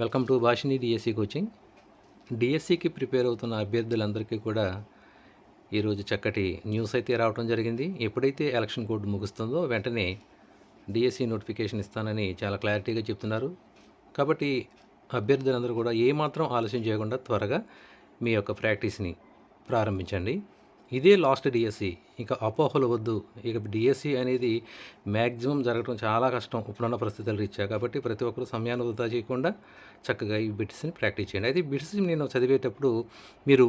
Welcome to Bhashini DSC coaching. డిఎస్సికి prepare అవుతున్న అభ్యర్థులందరికీ కూడా ఈరోజు చక్కటి న్యూస్ అయితే రావడం జరిగింది. ఎప్పుడైతే ఎలక్షన్ కోడ్ ముగుస్తుందో వెంటనే డిఎస్సి నోటిఫికేషన్ ఇస్తానని చాలా క్లారిటీగా చెప్తున్నారు. కాబట్టి అభ్యర్థులందరూ కూడా ఏమాత్రం ఆలస్యం చేయకుండా త్వరగా మీ యొక్క ప్రాక్టీస్ని ప్రారంభించండి. ఇదే లాస్ట్ డిఎస్సి ఇక అపోహలు వద్దు. ఇక డిఎస్సి అనేది మ్యాక్సిమం జరగడం చాలా కష్టం. ఇప్పుడున్న పరిస్థితులు రీత్యా కాబట్టి ప్రతి ఒక్కరూ సమయాన్ని వృధా చేయకుండా చక్కగా ఈ బిట్స్ని ప్రాక్టీస్ చేయండి. అయితే బిట్స్ని బిట్స్ నేను చదివేటప్పుడు మీరు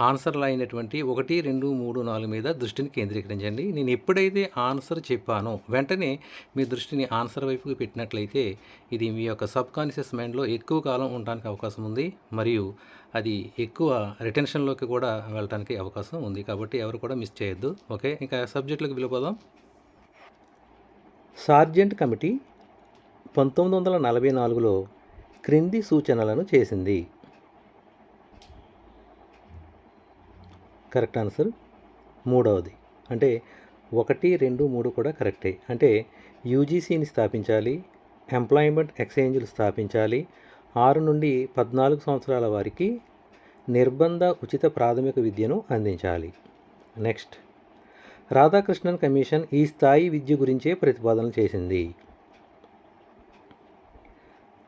ఆన్సర్లు అయినటువంటి ఒకటి రెండు మూడు నాలుగు మీద దృష్టిని కేంద్రీకరించండి. నేను ఎప్పుడైతే ఆన్సర్ చెప్పానో వెంటనే మీ దృష్టిని ఆన్సర్ వైపుకి పెట్టినట్లయితే ఇది మీ యొక్క సబ్ కాన్షియస్ మైండ్లో ఎక్కువ కాలం ఉండడానికి అవకాశం ఉంది. మరియు అది ఎక్కువ రిటెన్షన్లోకి కూడా వెళ్ళడానికి అవకాశం ఉంది. కాబట్టి ఎవరు కూడా మిస్ చేయొద్దు. ఓకే? ఇంకా సబ్జెక్టులకు వెళ్ళిపోదాం. సార్జెంట్ కమిటీ పంతొమ్మిది వందల నలభై నాలుగులో క్రింది సూచనలను చేసింది. కరెక్ట్ ఆన్సర్ మూడవది. అంటే ఒకటి రెండు మూడు కూడా కరెక్టే. అంటే యూజీసీని స్థాపించాలి ఎంప్లాయ్మెంట్ ఎక్స్చేంజ్లు స్థాపించాలి ఆరు నుండి పద్నాలుగు సంవత్సరాల వారికి నిర్బంధ ఉచిత ప్రాథమిక విద్యను అందించాలి. నెక్స్ట్. రాధాకృష్ణన్ కమిషన్ ఈ స్థాయి విద్య గురించే ప్రతిపాదనలు చేసింది.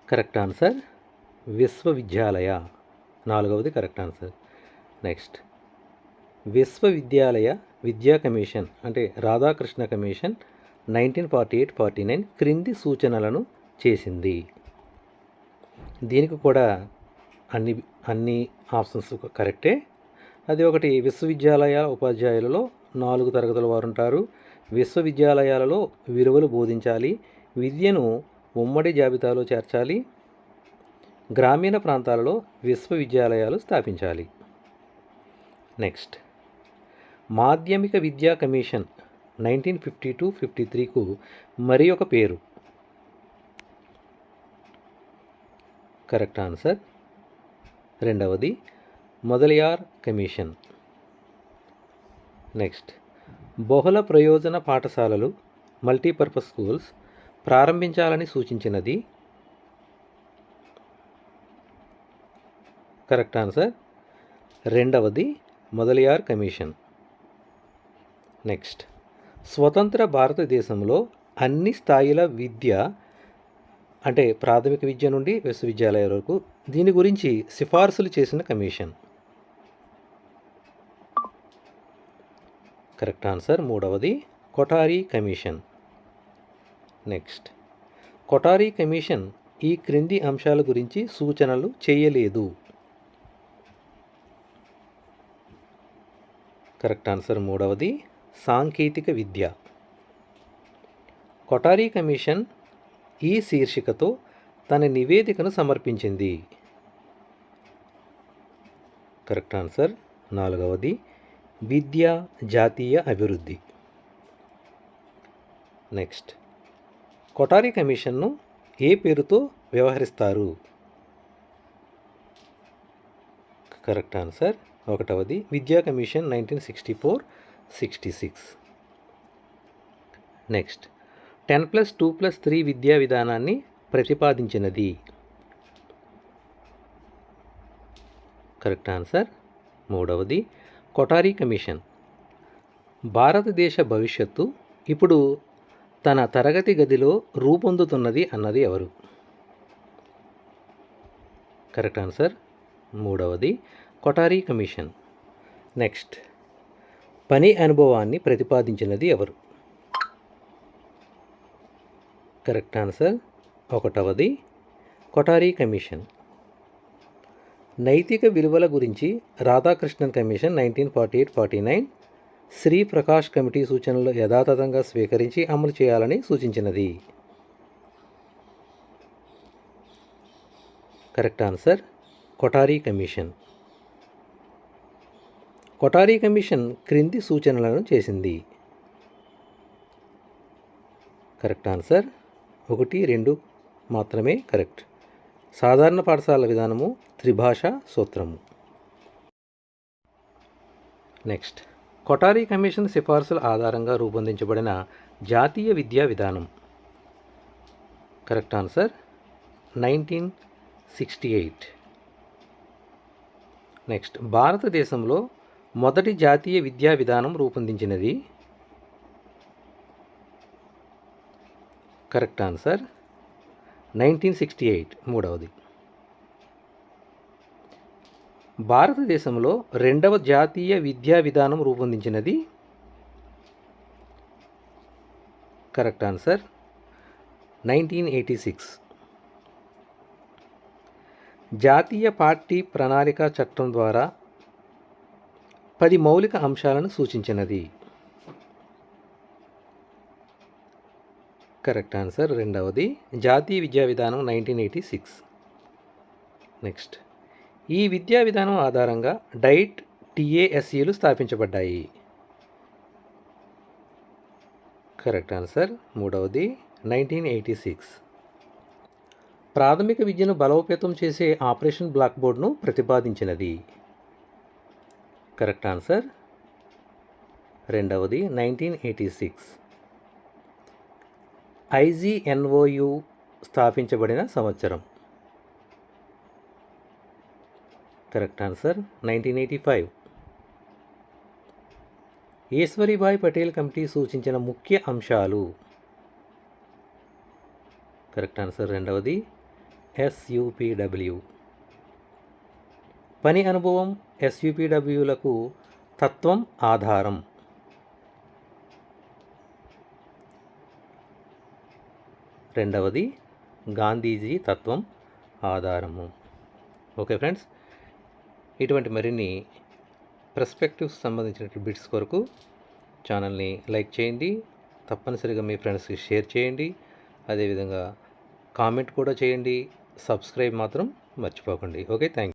కరెక్ట్ ఆన్సర్ విశ్వవిద్యాలయ. నాలుగవది కరెక్ట్ ఆన్సర్. నెక్స్ట్. విశ్వవిద్యాలయ విద్యా కమిషన్ అంటే Radhakrishna commission nineteen forty eight forty nine క్రింది సూచనలను చేసింది. దీనికి కూడా అన్ని అన్ని ఆప్షన్స్ కరెక్టే. అది ఒకటి విశ్వవిద్యాలయ ఉపాధ్యాయులలో నాలుగు తరగతుల వారు ఉంటారు. విశ్వవిద్యాలయాలలో విలువలు బోధించాలి. విద్యను ఉమ్మడి జాబితాలో చేర్చాలి. గ్రామీణ ప్రాంతాలలో విశ్వవిద్యాలయాలు స్థాపించాలి. నెక్స్ట్. మాధ్యమిక విద్యా commission nineteen fifty two fifty త్రీకు మరి ఒక పేరు. Correct answer. రెండవది మొదలయార్ కమిషన్. నెక్స్ట్. బహుళ ప్రయోజన పాఠశాలలు మల్టీపర్పస్ స్కూల్స్ ప్రారంభించాలని సూచించినది. Correct answer. రెండవది మొదలయార్ కమిషన్. నెక్స్ట్. స్వతంత్ర భారతదేశంలో అన్ని స్థాయిల విద్య అంటే ప్రాథమిక విద్య నుండి విశ్వవిద్యాలయాల వరకు దీని గురించి సిఫార్సులు చేసిన కమిషన్. కరెక్ట్ ఆన్సర్ మూడవది Kothari commission. Next. Kothari commission ఈ క్రింది అంశాల గురించి సూచనలు చేయలేదు. కరెక్ట్ ఆన్సర్ మూడవది సాంకేతిక విద్య. కొటారీ కమిషన్ ఈ శీర్షికతో తన నివేదికను సమర్పించింది. కరెక్ట్ ఆన్సర్ నాలుగవది విద్య జాతీయ అభివృద్ధి. నెక్స్ట్ కొటారి కమిషన్ను ఏ పేరుతో వ్యవహరిస్తారు? కరెక్ట్ ఆన్సర్ ఒకటవది విద్యా commission nineteen sixty four sixty six. Next ten plus two plus three విద్యా విధానాన్ని ప్రతిపాదించినది. కరెక్ట్ ఆన్సర్ మూడవది కొటారీ కమిషన్. భారతదేశ భవిష్యత్తు ఇప్పుడు తన తరగతి గదిలో రూపొందుతున్నది అన్నది ఎవరు? కరెక్ట్ ఆన్సర్ మూడవది కొటారీ కమిషన్. నెక్స్ట్ పని అనుభవాన్ని ప్రతిపాదించినది ఎవరు? కరెక్ట్ ఆన్సర్ ఒకటవది కొటారి కమిషన్. నైతిక విలువల గురించి Radhakrishnan commission nineteen forty eight forty nine Sri Prakash committee సూచనలు యథాతథంగా స్వీకరించి అమలు చేయాలని సూచించినది. Correct answer Kothari commission. Kothari commission క్రింది సూచనలను చేసింది. Correct answer? ఒకటి రెండు మాత్రమే కరెక్ట్. సాధారణ పాఠశాల విధానము త్రిభాష సూత్రము. నెక్స్ట్. కొటారీ కమిషన్ సిఫార్సుల ఆధారంగా రూపొందించబడిన జాతీయ విద్యా విధానం. Correct answer? Nineteen sixty eight. Next. భారతదేశంలో మొదటి జాతీయ విద్యా విధానం రూపొందించినది? Correct answer nineteen sixty eight మూడవది. భారతదేశంలో రెండవ జాతీయ విద్యా విధానం రూపొందించినది? Correct answer nineteen eighty six. జాతీయ పార్టీ ప్రణాళిక చట్టం ద్వారా పది మౌలిక అంశాలను సూచించినది. కరెక్ట్ ఆన్సర్ రెండవది జాతీయ విద్యా విధానం నైన్టీన్ ఎయిటీ సిక్స్. నెక్స్ట్. ఈ విద్యా విధానం ఆధారంగా డైట్ టిఏఎస్ఈలు స్థాపించబడ్డాయి. కరెక్ట్ ఆన్సర్ మూడవది నైన్టీన్ ఎయిటీ సిక్స్. ప్రాథమిక విద్యను బలోపేతం చేసే ఆపరేషన్ బ్లాక్ బోర్డును ప్రతిపాదించినది. Correct answer? రెండవది నైన్టీన్ ఎయిటీ సిక్స్. ఐజీఎన్ఓయు స్థాపించబడిన సంవత్సరం. Correct answer nineteen eighty five. Ishwarbhai Patel committee సూచించిన ముఖ్య అంశాలు. కరెక్ట్ ఆన్సర్ రెండవది ఎస్యూపిడబ్ల్యూ పని అనుభవం ఎస్యూపిడబ్ల్యూలకు తత్వం ఆధారం. రెండవది గాంధీజీ తత్వం ఆధారము. ఓకే ఫ్రెండ్స్ ఇటువంటి మరిన్ని పర్స్పెక్టివ్స్ సంబంధించిన బిట్స్ కొరకు ఛానల్ని లైక్ చేయండి తప్పనిసరిగా మీ ఫ్రెండ్స్కి షేర్ చేయండి అదేవిధంగా కామెంట్ కూడా చేయండి సబ్స్క్రైబ్ మాత్రం మర్చిపోకండి. Okay thank